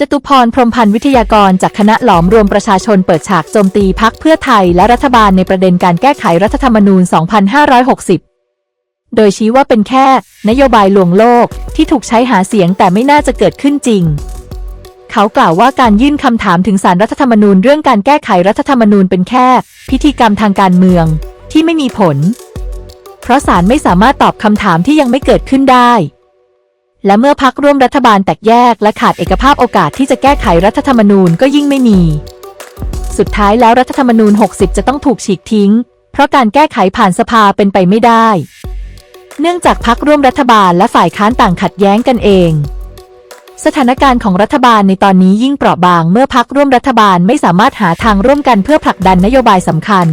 จตุพรพรมพันธ์วิทยากรจากคณะหลอมรวมประชาชนเปิดฉากโจมตีพักเพื่อไทยและรัฐบาลในประเด็นการแก้ไขรัฐธรรมนูญ 2560 โดยชี้ว่าเป็นแค่ นโยบายลวงโลกที่ถูกใช้หาเสียงแต่ไม่น่าจะเกิดขึ้นจริง เขากล่าวว่าการยื่นคำถามถึงสารรัฐธรรมนูญเรื่องการแก้ไขรัฐธรรมนูญเป็นแค่ พิธีกรรมทางการเมือง ที่ไม่มีผล เพราะศาลไม่สามารถตอบคำถามที่ยังไม่เกิดขึ้นได้ และเมื่อพักร่วมรัฐบาลแตกแยกและขาดเอกภาพโอกาสที่จะแก้ไขรัฐธรรมนูญก็ยิ่งไม่มี สุดท้ายแล้วรัฐธรรมนูญ 60 จะต้องถูกฉีกทิ้ง เพราะการแก้ไขผ่านสภาเป็นไปไม่ได้ เนื่องจากพักร่วมรัฐบาลและฝ่ายค้านต่างขัดแย้งกันเอง สถานการณ์ของรัฐบาลในตอนนี้ยิ่งเปราะบางเมื่อพักร่วมรัฐบาลไม่สามารถหาทางร่วมกันเพื่อผลักดันนโยบายสำคัญ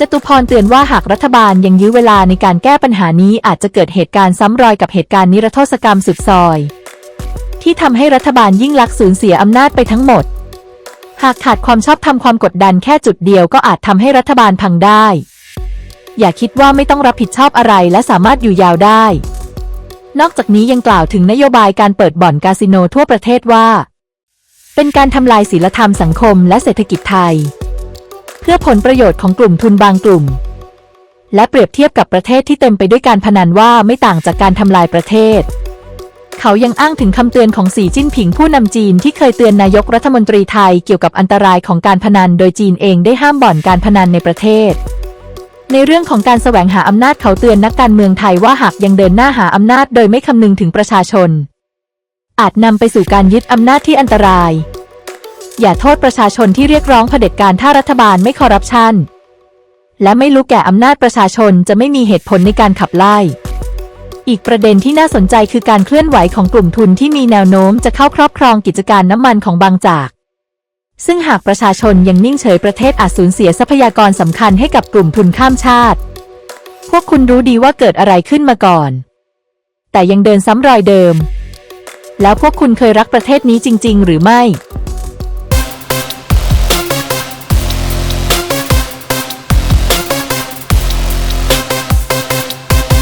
จตุพรเตือนว่าหากรัฐบาลยังยื้อเวลาในการแก้ปัญหานี้อาจจะเกิดเหตุการณ์ซ้ำรอยกับเหตุการณ์นิรโทษกรรมสุดซอย ที่ทำให้รัฐบาลยิ่งลักษณ์สูญเสียอำนาจไปทั้งหมด หากขาดความชอบธรรมความกดดันแค่จุดเดียวก็อาจทำให้รัฐบาลพังได้ อย่าคิดว่าไม่ต้องรับผิดชอบอะไรและสามารถอยู่ยาวได้ นอกจากนี้ยังกล่าวถึงนโยบายการเปิดบ่อนคาสิโนทั่วประเทศว่า เป็นการทำลายศีลธรรมสังคมและเศรษฐกิจไทย พื่อผลประโยชน์ของกลุ่มทุนบางกลุ่ม และเปรียบเทียบกับประเทศที่เต็มไปด้วยการพนันว่าไม่ต่างจากการทำลายประเทศ เขายังอ้างถึงคำเตือนของสีจิ้นผิงผู้นำจีนที่เคยเตือนนายกรัฐมนตรีไทยเกี่ยวกับอันตรายของการพนันโดยจีนเองได้ห้ามบ่อนการพนันในประเทศในเรื่องของการแสวงหาอำนาจเขาเตือนนักการเมืองไทยว่าหากยังเดินหน้าหาอำนาจโดยไม่คำนึงถึงประชาชน อาจนำไปสู่การยึดอำนาจที่อันตราย อย่าโทษประชาชนที่เรียกร้องเผด็จการถ้ารัฐบาลไม่คอร์รัปชัน และไม่รู้แก่อำนาจประชาชนจะไม่มีเหตุผลในการขับไล่ อีกประเด็นที่น่าสนใจคือการเคลื่อนไหวของกลุ่มทุนที่มีแนวโน้มจะเข้าครอบครองกิจการน้ำมันของบางจาก ซึ่งหากประชาชนยังนิ่งเฉยประเทศอาจสูญเสียทรัพยากรสำคัญให้กับกลุ่มทุนข้ามชาติ พวกคุณรู้ดีว่าเกิดอะไรขึ้นมาก่อน แต่ยังเดินซ้ำรอยเดิม แล้วพวกคุณเคยรักประเทศนี้จริง ๆ หรือไม่